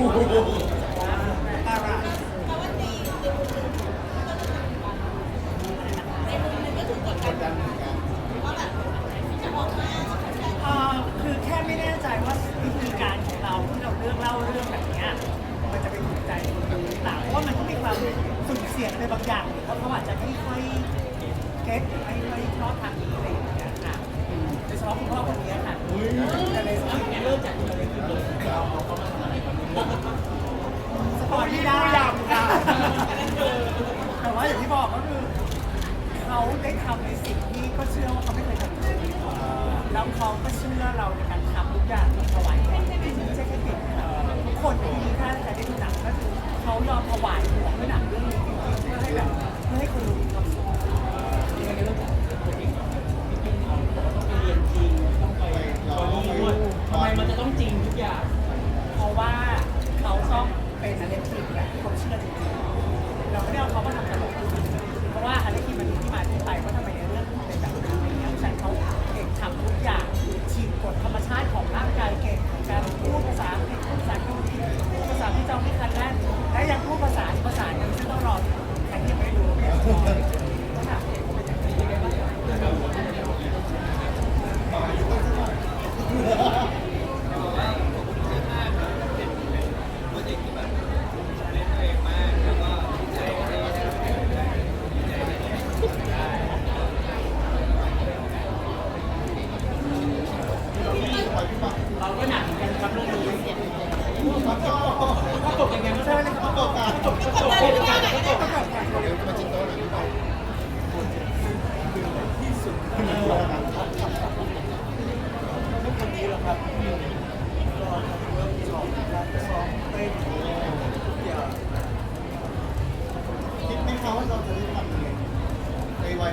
Ой-ой-ой! ที่บุรีค่ะแต่ว่าอย่างที่บอกก็คือเขาได้ทำในสิ่งที่ก็เชื่อว่าเขาไม่เคยทำแล้วเขาก็เชื่อเราในการทำทุกอย่างถวายไม่ใช่แค่ติดทุกคนที่มีค่าแต่ได้ดูหนังก็คือเขายอมถวายหัวเพื่อหนังเรื่องนี้จริงๆเพื่อให้แบบเพื่อให้คนรู้ความสุขทำไมมันจะต้องจริงทุกอย่าง เพราะว่า เป็นอะไรที่แบบที่เขาเชื่อจริงๆเราไม่ได้เอาเขามาทำ จบยังไงไม่ใช่ไรับทุดคืนนี้หรกครับรเริ่มสอบการซ้อมเต้นอย่างคิดไหมครัเราทำยังไงใวัย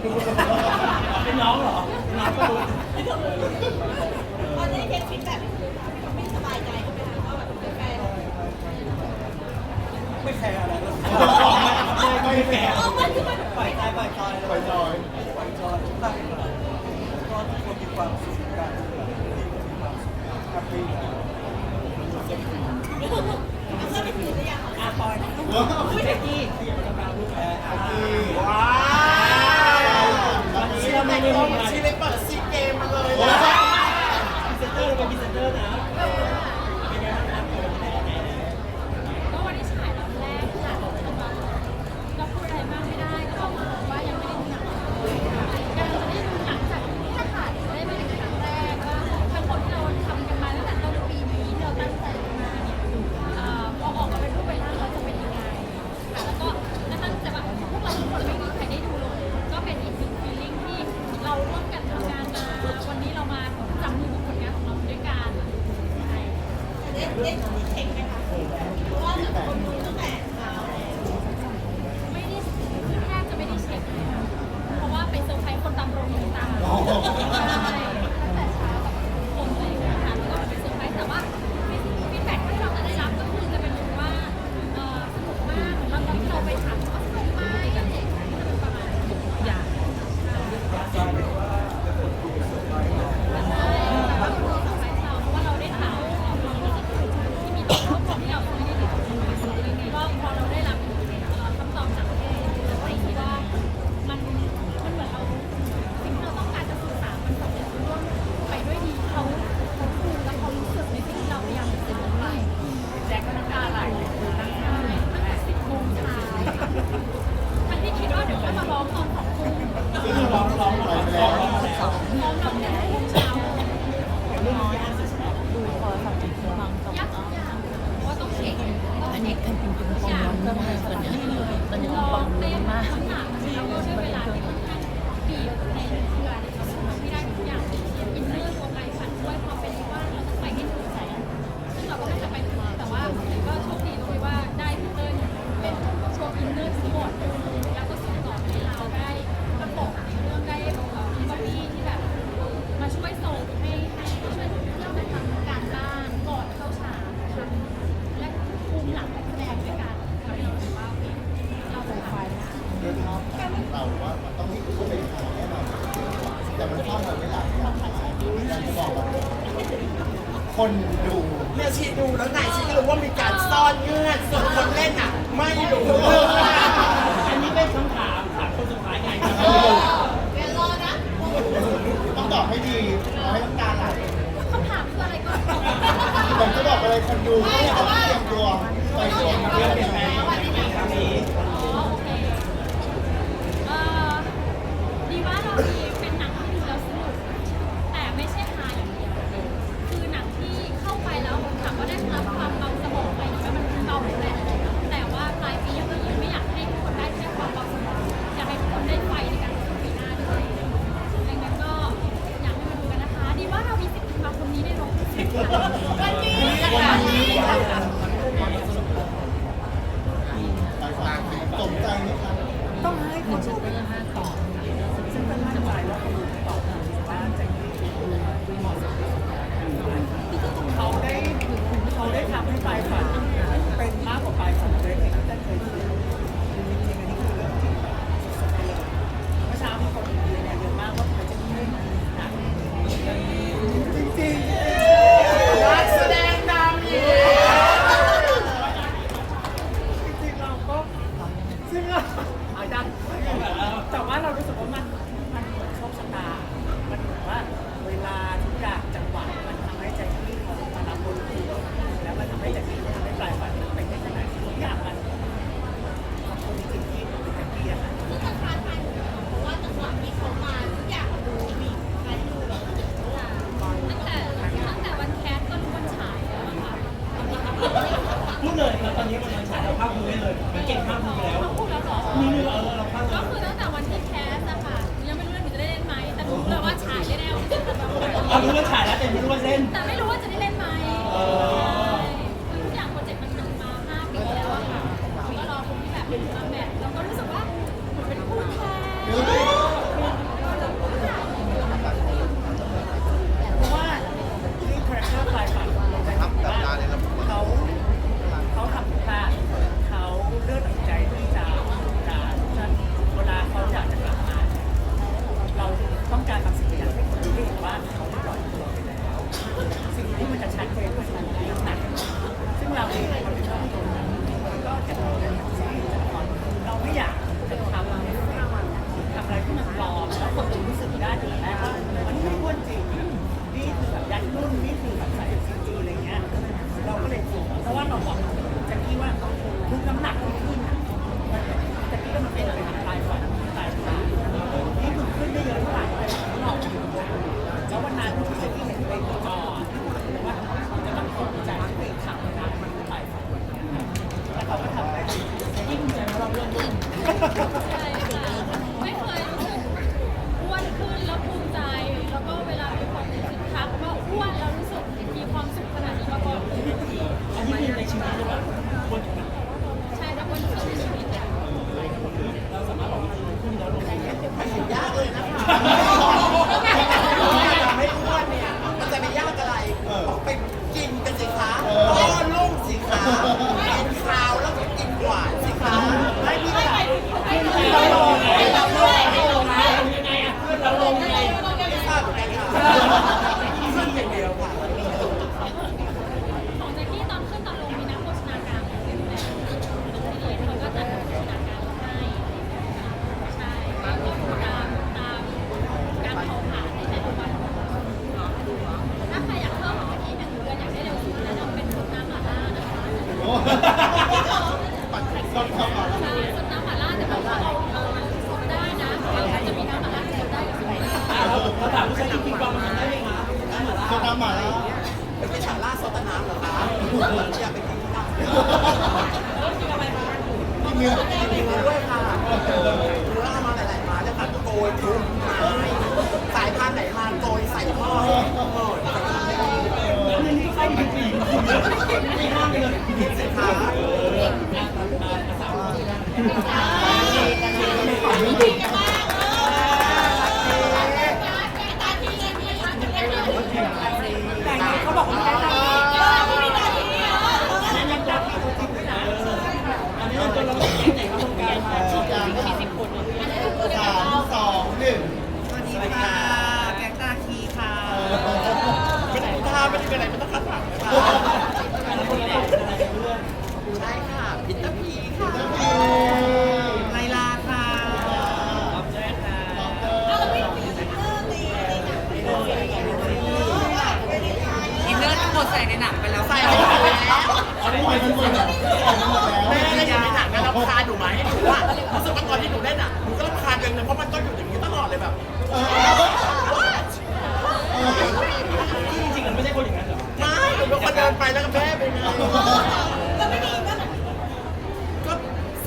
เป็นน้องเหรอเป็นน้องรตอนนี้เห็นฟีดแบบไม่สบายใจก็เป็นเพราะแบบแฟนไม่แคร์อะไรเลยไม่ไม่แคร์ปล่อยใจปล่อยจอยปล่อยจอยปล่อยจอยทุกท่านก็ทุกคนมีความสุขกันที่มีความสุขแฮปปี้กันเซ็กซี่อะปอยเซ็กซี่ ไม่ได้เช็คไหมคะเพราะว่าแคนดูตั้งแต่ไม่ได้คือแทบจะไม่ได้เช็คเลยค่ะเพราะว่าเป็นเซอร์ไพรส์คนตามโรงพยาบา คนดูเนี่ยชีดูแล้วไายชีก็รู้ว่ามีการซ่อนเงื่อนส่วนคนเล่นอะ ไม่รู้อันนี้เป็นคำถามถามคนสุดท้ายไงเดี๋ยวรอนะต้องตอบให้ดีให้ต้องการหลัรคำถามคืออะไรก่อนผมจะบอกอะไรคนดูไม่เอาเตรียมตัวไปเตรียมตัวเตรียมตัว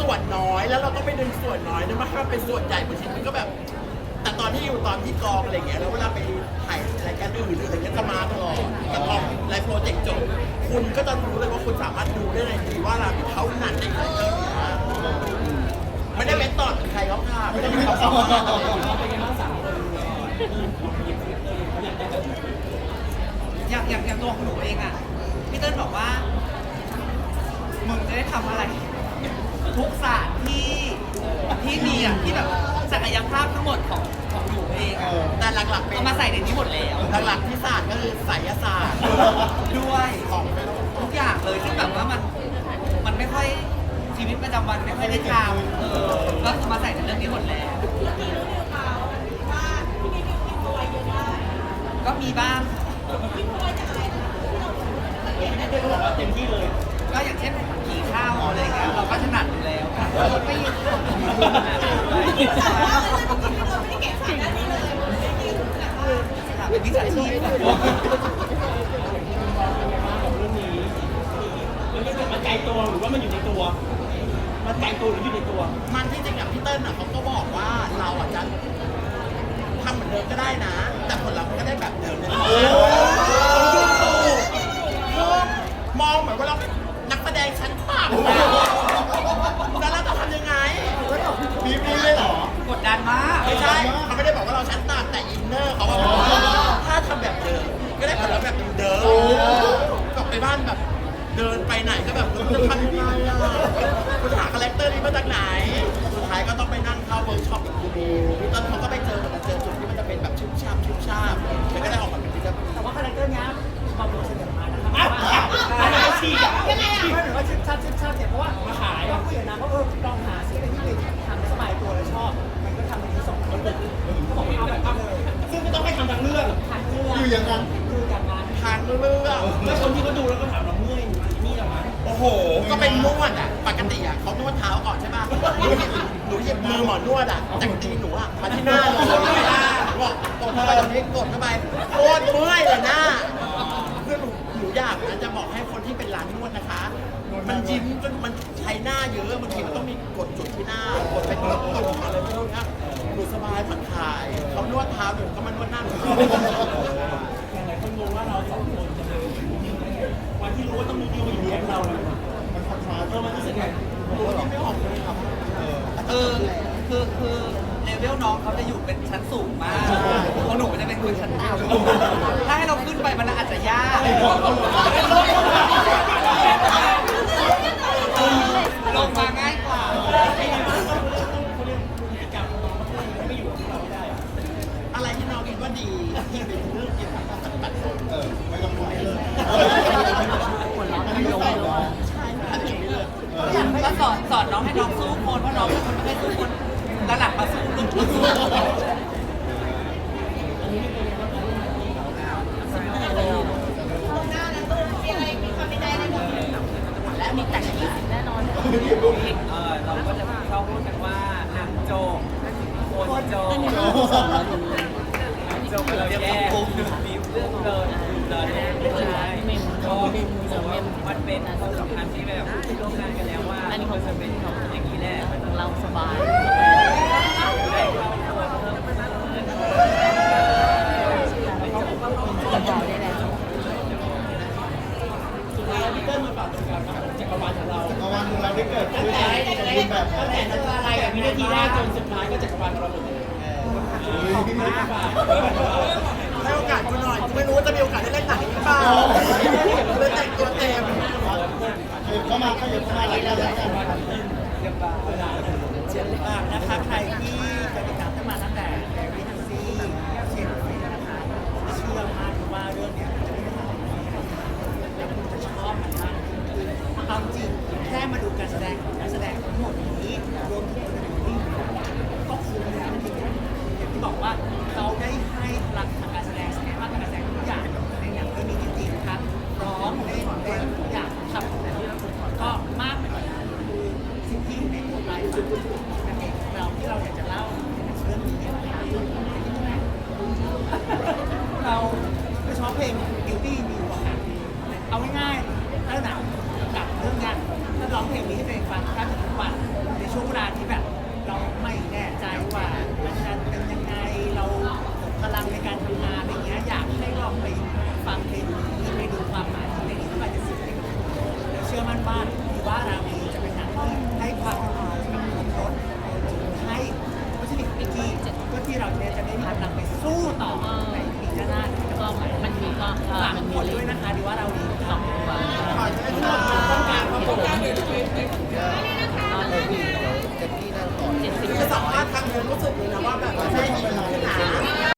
ส่วนน้อย แล้วเราต้องไปดึงส่วนน้อยนะมากถ้าเป็นส่วนใหญ่บางทีมันก็แบบ แต่ตอนที่อยู่ตอนที่กองอะไรเงี้ยแล้วเวลาไปถ่ายรายการอื่นหรืออะไรเงี้ยจะมาตลอดแต่พอรายโปรเจกต์จบคุณก็จะรู้เลยว่าคุณสามารถดูได้ในทีว่าเราเท่านั้นเองไม่ได้เป็นต่อใครเขาค่ะไม่ได้เป็นต่ออย่างอย่างอย่างตัวของหนูเองอะพี่เติ้ลบอกว่ามึงจะได้ทำอะไร ทุกศาสตร์ที่ที่มีอะที่แบบศักยภาพทั้งหมดของของหนูเองอะแต่หลักๆเป็นเอามาใส่ในนี้หมดแล้ว หลักๆที่ศาสตร์ก็คือไสยศาสตร์ ด้วยของไม่รู้ ทุกอย่างเลยซึ่งแบบว่ามันมันไม่ค่อยชีวิตประจำวันไม่ค่อยได้ทำเออก็เอามาใส่ในเรื่องนี้หมดแล้ว ก็มีบ้างเพื่อนเขาบอกว่าเต็มที่เลย ก็อย่างเช่นขี่ข้าวอะไรอย่างเงี้ยเราก็ถนัดอยู่แล้วค่ะไม่ยืนเป็นวิชาชีพเรื่องนี้มันไม่มันไกลตัวหรือว่ามันอยู่ในตัว มันไกลตัวหรืออยู่ในตัว มันที่จริงกับพี่เติ้ลน่ะเขาก็บอกว่าเราอะจะทำเหมือนเดิมก็ได้นะ แต่ผลลัพธ์มันก็ได้แบบเดิมเลยมองเหมือนว่าเรา เป็นนักแสดงชั้นต่ำอะแล้วเราจะทำยังไงบีบนี้เลยเหรอกดดันมากไม่ใช่เขาไม่ได้บอกว่าเราชั้นต่ำแต่อินเนอร์เขาบอกว่าถ้าทำแบบเดิมก็ได้ผลลัพธ์แบบเดิมกลับไปบ้านแบบ เดินไปไหนก็แบบคุณจะทำยังไงอะคุณหาคาแรคเตอร์นี้มาจากไหนสุดท้ายก็ต้องไปนั่งเข้าเวิร์กช็อปกับครูดูพี่ต้นเขาก็ไปเจอแต่เจอจุดที่มันจะเป็นแบบชุบชาบชุบชาบมันก็ได้ออกมาเป็นพิจารณาแต่ว่าคาแรคเตอร์เนี้ยความรู้สึก มานะครับอะไรฉีกอะยังไงอะไม่เหมือนว่าชิบชับชิบชับเนี่ยเพราะว่ามาขายก็คุยกับนางว่าเออลองหาซิอะไรที่เป็นทำสบายตัวแล้วชอบ มันก็ทำในที่สองคนเลยเขาบอกว่าเอาแบบนี้เลยซึ่งก็ต้องให้ทำทางเรื่องทางเลือกอยู่อย่างนั้นคืออย่างนั้นทางเรื่องแล้วคนที่เขาดูแล้วก็ถามเราเมื่อยนี่เหรอโอ้โห ก็เป็นนวดอะ ปกติอะเขานวดเท้าก่อนใช่ป่ะ หนูหยิบหนูหยิบมือหมอนวดอะจากตีนหนูอะมาที่หน้าเลยบอกกดเข้าไปตรงนี้กดเข้าไปโคตรเมื่อยเลยหน้า อหนูหนูอยากนะจะบอกให้คนที่เป็นร้านนวดนะคะ มันยิ้มจนมันใช้หน้าเยอะบางทีมันต้องมีกดจุดที่หน้ากดไปตรงตรงอะไรไม่รู้นะหนูสบายผ่อนคลายเขานวดเท้าหนูก็มานวดหน้าหนูหลายคนงงว่าเราสองคนจะมาวันที่รู้ว่าต้องมีดีลเลี้ยงเราเลยมันคอนทราสต์เออมันรู้สึกไงตัวที่ไม่ออกเลยครับเออคือคือ เวลน้องเขาจะอยู่เป็นชั้นสูงมากของหนูจะเป็นคนชั้นต่ำถ้าให้เราขึ้นไปมันอาจจะยากลงมาง่ายกว่าอะไรที่น้องคิดว่าดีที่เป็นเรื่องเกี่ยวกับการปฏิบัติตนเออไม่ต้องพูดเลยอันนี้ไม่ใส่หรอนนี้ไม่เลือกก็สอนสอนน้องให้น้องสู้คนเพราะน้องเป็นคนไม่เคยสู้คน แล้วหลังมาสู้ลูกสู้และมีแต่งยี่สิบแน่นอน เออเราก็จะชอบพูดกันว่าหนังโจกโคนโจกโจกเราแย่มีเรื่องเดินเดินแย่ เสริมเมม มันเป็นความสัมพันธ์ที่แบบร่วมงานกันแล้วว่า อันนี้ของผมเป็นของ อย่างนี้แหละมัน เราสบาย ได้เข้าตัวเพิ่มขึ้น เราได้แล้ว สุดท้ายพี่เติ้ลมาฝากตรงกลางครับจักรวาลของเรา จักรวาลของเราได้เกิดขึ้นแบบตั้งแต่นักอะไรอะวินาทีแรกจนสุดท้ายก็จักรวาลของเราหมดเลยขอบคุณมากให้โอกาสกูหน่อยกูไม่รู้ว่าจะมีโอกาสได้เล่นหนังหรือเปล่าเลยแต่งตัวเต็มเขยับเข้ามาขยับเข้ามาหลายกันแล้วกันฝากนะคะใครที่จะติดตามตั้งมาตั้งแต่แดรี่ทันซี่เชนฟรีนะคะเชื่อมากว่าเรื่องเนี้ยจะเป็นของแล้วคุณจะชอบมันมากขึ้นเอาจริง ได้มาดูการแสดงของนักแสดงทั้งหมด